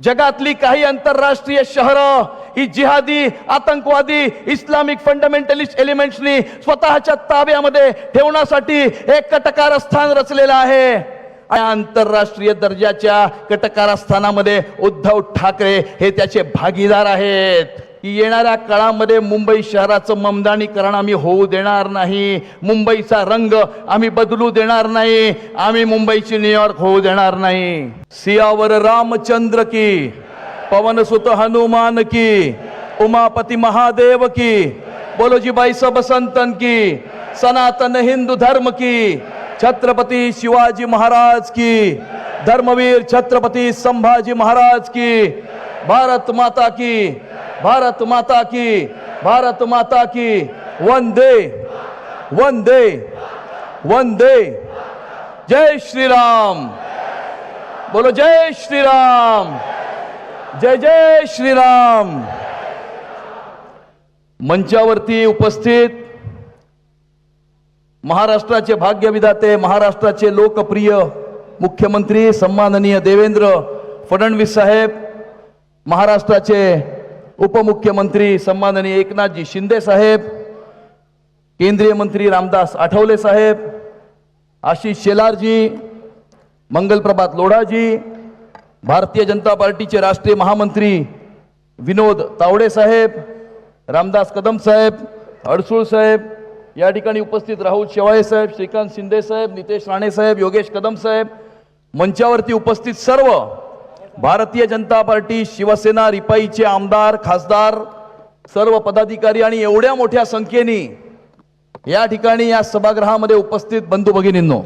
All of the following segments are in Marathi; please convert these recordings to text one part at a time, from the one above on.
जगातली काही आंतरराष्ट्रीय शहरं ही जिहादी आतंकवादी इस्लामिक फंडामेंटलिस्ट एलिमेंट्सनी स्वतःच्या ताब्यामध्ये ठेवण्यासाठी एक कटकारस्थान रचलेलं आहे. आंतरराष्ट्रीय दर्जाच्या कटकारस्थानामध्ये उद्धव ठाकरे हे त्याचे भागीदार आहेत. की येणाऱ्या काळामध्ये मुंबई शहराचं ममदानीकरण आम्ही होऊ देणार नाही. मुंबईचा रंग आम्ही बदलू देणार नाही. आम्ही मुंबईची न्यूयॉर्क होऊ देणार नाही. सियावर रामचंद्र की पवन सुत हनुमान की उमापती महादेव की बोलोजीबाई सब संतन की सनातन हिंदू धर्म की छत्रपती शिवाजी महाराज की धर्मवीर छत्रपती संभाजी महाराज की भारत माता की भारत माता की भारत माता की वंदे वंदे वंदे। जय श्रीराम। बोलो जय श्रीराम। जय जय श्रीराम। मंचावरती उपस्थित महाराष्ट्राचे भाग्यविधाते महाराष्ट्राचे लोकप्रिय मुख्यमंत्री सन्माननीय देवेंद्र फडणवीस साहेब महाराष्ट्राचे उपमुख्यमंत्री सन्माननीय एकनाथजी शिंदे साहेब केंद्रीय मंत्री रामदास आठवले साहेब आशिष शेलारजी मंगलप्रभात लोढाजी भारतीय जनता पार्टीचे राष्ट्रीय महामंत्री विनोद तावडे साहेब रामदास कदम साहेब अडसूळ साहेब या ठिकाणी उपस्थित राहुल शेवाळे साहेब श्रीकांत शिंदे साहेब नितेश राणे साहेब योगेश कदम साहेब मंचावरती उपस्थित सर्व भारतीय जनता पार्टी शिवसेना रिपाईचे आमदार खासदार सर्व पदाधिकारी आणि एवढ्या मोठ्या संख्येने या ठिकाणी या सभागृहामध्ये उपस्थित बंधू भगिनींनो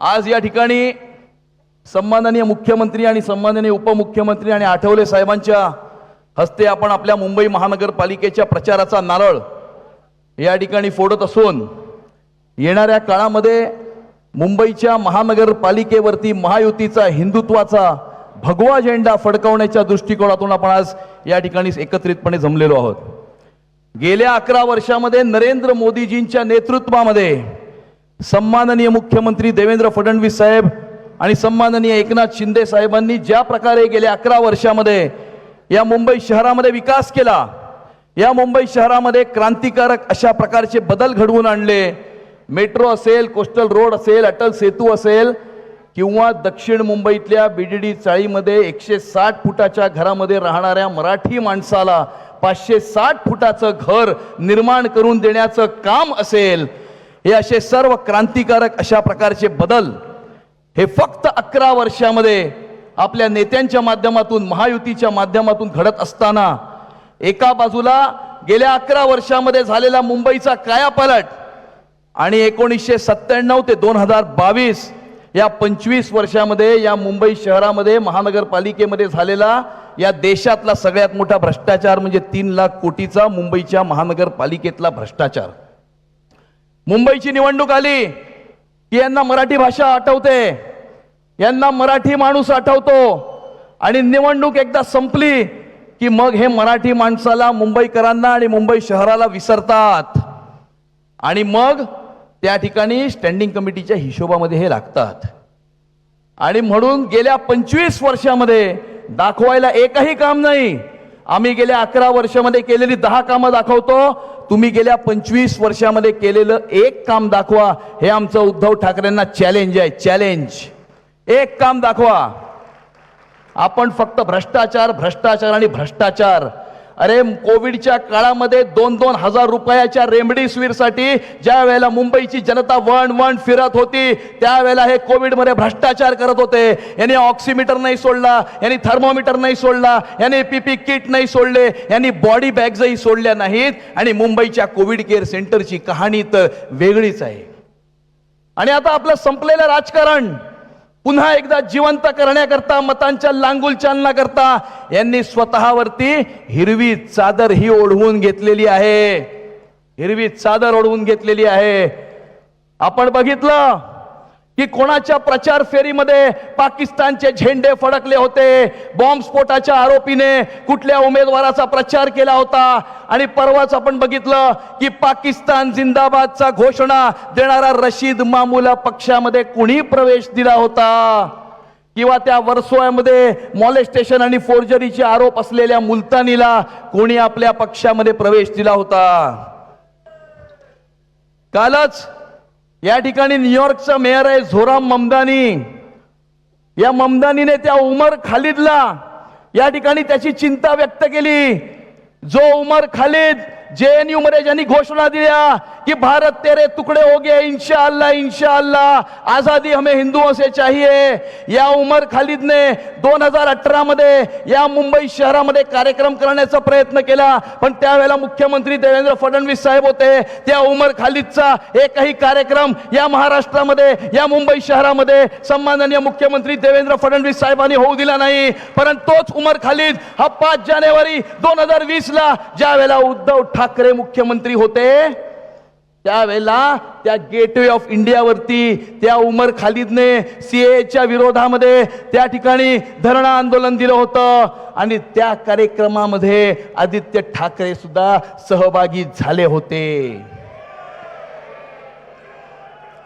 आज या ठिकाणी सन्माननीय मुख्यमंत्री आणि सन्माननीय उपमुख्यमंत्री आणि आठवले साहेबांच्या हस्ते आपण आपल्या मुंबई महानगरपालिकेच्या प्रचाराचा नारळ या ठिकाणी फोडत असून येणाऱ्या काळामध्ये मुंबईच्या महानगरपालिकेवरती महायुतीचा हिंदुत्वाचा भगवा झेंडा फडकवण्याच्या दृष्टिकोनातून आपण आज या ठिकाणी एकत्रितपणे जमलेलो आहोत. गेल्या अकरा वर्षामध्ये नरेंद्र मोदीजींच्या नेतृत्वामध्ये सन्माननीय मुख्यमंत्री देवेंद्र फडणवीस साहेब आणि सन्माननीय एकनाथ शिंदे साहेबांनी ज्या प्रकारे गेल्या अकरा वर्षामध्ये या मुंबई शहरामध्ये विकास केला या मुंबई शहरामध्ये क्रांतिकारक अशा प्रकारचे बदल घडवून आणले मेट्रो असेल कोस्टल रोड असेल अटल सेतू असेल किंवा दक्षिण मुंबईतल्या बीडीडी चाळीमध्ये एकशे साठ फुटाच्या घरामध्ये राहणाऱ्या मराठी माणसाला पाचशे साठ फुटाचं घर निर्माण करून देण्याचं काम असेल हे असे सर्व क्रांतिकारक अशा प्रकारचे बदल हे फक्त अकरा वर्षामध्ये आपल्या नेत्यांच्या माध्यमातून महायुतीच्या माध्यमातून घडत असताना एका बाजूला गेल्या अकरा वर्षामध्ये झालेला मुंबईचा कायापालट आणि एकोणीसशे सत्त्याण्णव ते दोन हजार बावीस या पंचवीस वर्षामध्ये या मुंबई शहरामध्ये महानगरपालिकेमध्ये झालेला या देशातला सगळ्यात मोठा भ्रष्टाचार म्हणजे तीन लाख कोटीचा मुंबईच्या महानगरपालिकेतला भ्रष्टाचार. मुंबईची निवडणूक आली की यांना मराठी भाषा आठवते. यांना मराठी माणूस आठवतो. आणि निवडणूक एकदा संपली की मग हे मराठी माणसाला मुंबईकरांना आणि मुंबई शहराला विसरतात. आणि मग त्या ठिकाणी स्टँडिंग कमिटीच्या हिशोबामध्ये हे लागतात. आणि म्हणून गेल्या पंचवीस वर्षामध्ये दाखवायला एकही काम नाही. आम्ही गेल्या अकरा वर्षामध्ये केलेली दहा कामं दाखवतो. तुम्ही गेल्या पंचवीस वर्षामध्ये केलेलं एक काम दाखवा. हे आमचं उद्धव ठाकरेंना चॅलेंज आहे चॅलेंज एक काम दाखवा. आपण फक्त भ्रष्टाचार भ्रष्टाचार आणि भ्रष्टाचार. अरे कोविडच्या काळामध्ये दोन दोन हजार रुपयाच्या रेमडेसिवीरसाठी ज्या वेळेला मुंबईची जनता वण वण फिरत होती त्यावेळेला हे कोविडमध्ये भ्रष्टाचार करत होते. यांनी ऑक्सिमीटर नाही सोडला यांनी थर्मोमीटर नाही सोडला यांनी पीपी किट नाही सोडले यांनी बॉडी बॅग्सही सोडल्या नाहीत. आणि मुंबईच्या कोविड केअर सेंटरची कहाणी तर वेगळीच आहे. आणि आता आपलं संपलेलं राजकारण. पुन्हा एकदा जिवंत करण्याकरता मतांच्या लांगुल चालना करता यांनी स्वतःवरती हिरवी चादर ही ओढवून घेतलेली आहे. हिरवी चादर ओढवून घेतलेली आहे. आपण बघितलं? की कोणाच्या प्रचार फेरीमध्ये पाकिस्तानचे झेंडे फडकले होते? बॉम्बस्फोटाच्या आरोपीने कुठल्या उमेदवाराचा प्रचार केला होता? आणि परवाच आपण बघितलं की पाकिस्तान जिंदाबादचा घोषणा देणारा रशीद मामूला पक्षामध्ये कुणी प्रवेश दिला होता? किंवा त्या वर्सोळ्यामध्ये मॉलेस्टेशन आणि फोर्जरीचे आरोप असलेल्या मुलतानीला कोणी आपल्या पक्षामध्ये प्रवेश दिला होता? कालच या ठिकाणी न्यूयॉर्कचा मेयर आहे झोराम ममदानी. या ममदानीने त्या उमर खालिदला या ठिकाणी त्याची चिंता व्यक्त केली. जो उमर खालिद जेएनयू मध्ये ज्यांनी घोषणा दिल्या की भारत तेरे तुकडे हो गए इंशाअल्लाह इंशाअल्लाह आझादी हमें हिंदुओं से चाहिए. या उमर खालिदने दोन हजार अठरा मध्ये या मुंबई शहरामध्ये कार्यक्रम करण्याचा प्रयत्न केला. पण त्यावेळेला मुख्यमंत्री देवेंद्र फडणवीस साहेब होते. त्या उमर खालिदचा एकही कार्यक्रम या महाराष्ट्रामध्ये या मुंबई शहरामध्ये सन्माननीय मुख्यमंत्री देवेंद्र फडणवीस साहेबांनी होऊ दिला नाही. परंतु तोच उमर खालिद हा पाच जानेवारी दोन हजार वीस ला ज्या वेळेला उद्धव ठाकरे मुख्यमंत्री होते त्यावेळेला त्या गेटवे ऑफ इंडियावरती त्या उमर खालिदने सीएच्या विरोधामध्ये त्या ठिकाणी धरणं आंदोलन दिलं होतं. आणि त्या कार्यक्रमामध्ये आदित्य ठाकरे सुद्धा सहभागी झाले होते.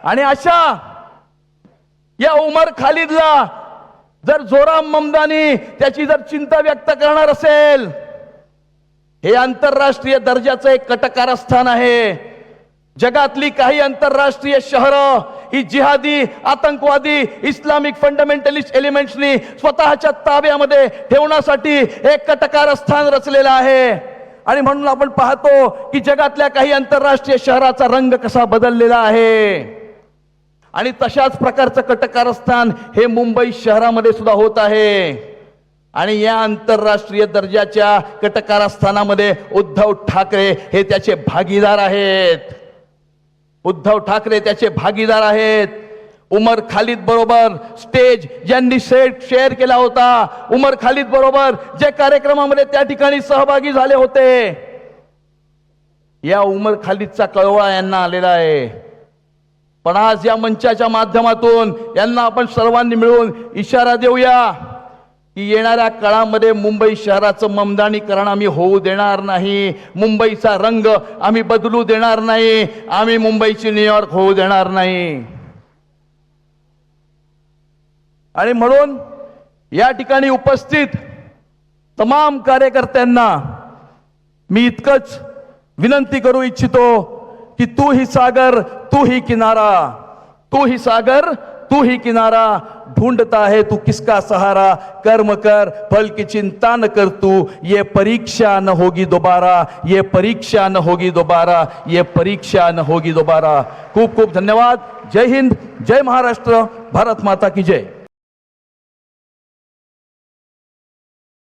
आणि अशा या उमर खालिदला जर जोराम ममदानी त्याची जर चिंता व्यक्त करणार असेल हे आंतरराष्ट्रीय दर्जाचं एक कटकारस्थान आहे. जगातली काही आंतरराष्ट्रीय शहरं ही जिहादी आतंकवादी इस्लामिक फंडामेंटलिस्ट एलिमेंट्सनी स्वतःच्या ताब्यामध्ये ठेवण्यासाठी एक कटकारस्थान रचलेलं आहे. आणि म्हणून आपण पाहतो की जगातल्या काही आंतरराष्ट्रीय शहराचा रंग कसा बदललेला आहे. आणि तशाच प्रकारचं कटकारस्थान हे मुंबई शहरामध्ये सुद्धा होत आहे. आणि या आंतरराष्ट्रीय दर्जाच्या कटकारस्थानामध्ये उद्धव ठाकरे हे त्याचे भागीदार आहेत. उद्धव ठाकरे त्याचे भागीदार आहेत. उमर खालिद बरोबर स्टेज ज्यांनी सेट शेअर केला होता. उमर खालिद बरोबर जे कार्यक्रमामध्ये त्या ठिकाणी सहभागी झाले होते. या उमर खालिदचा कळवळा यांना आलेला आहे. पण आज या मंचाच्या माध्यमातून यांना आपण सर्वांनी मिळून इशारा देऊया. की येणाऱ्या काळामध्ये मुंबई शहराचं ममदानीकरण आम्ही होऊ देणार नाही. मुंबईचा रंग आम्ही बदलू देणार नाही. आम्ही मुंबईची न्यूयॉर्क होऊ देणार नाही. आणि म्हणून या ठिकाणी उपस्थित तमाम कार्यकर्त्यांना मी इतकंच विनंती करू इच्छितो की तू ही सागर तू ही किनारा तू ही सागर तू ही किनारा ढूंढता है तू किसका सहारा? कर्म कर फल की चिंता न कर तू. ये परीक्षा न होगी दोबारा ये परीक्षा न होगी दोबारा ये परीक्षा न होगी दोबारा. खूप खूप धन्यवाद. जय हिंद जय महाराष्ट्र भारत माता की जय.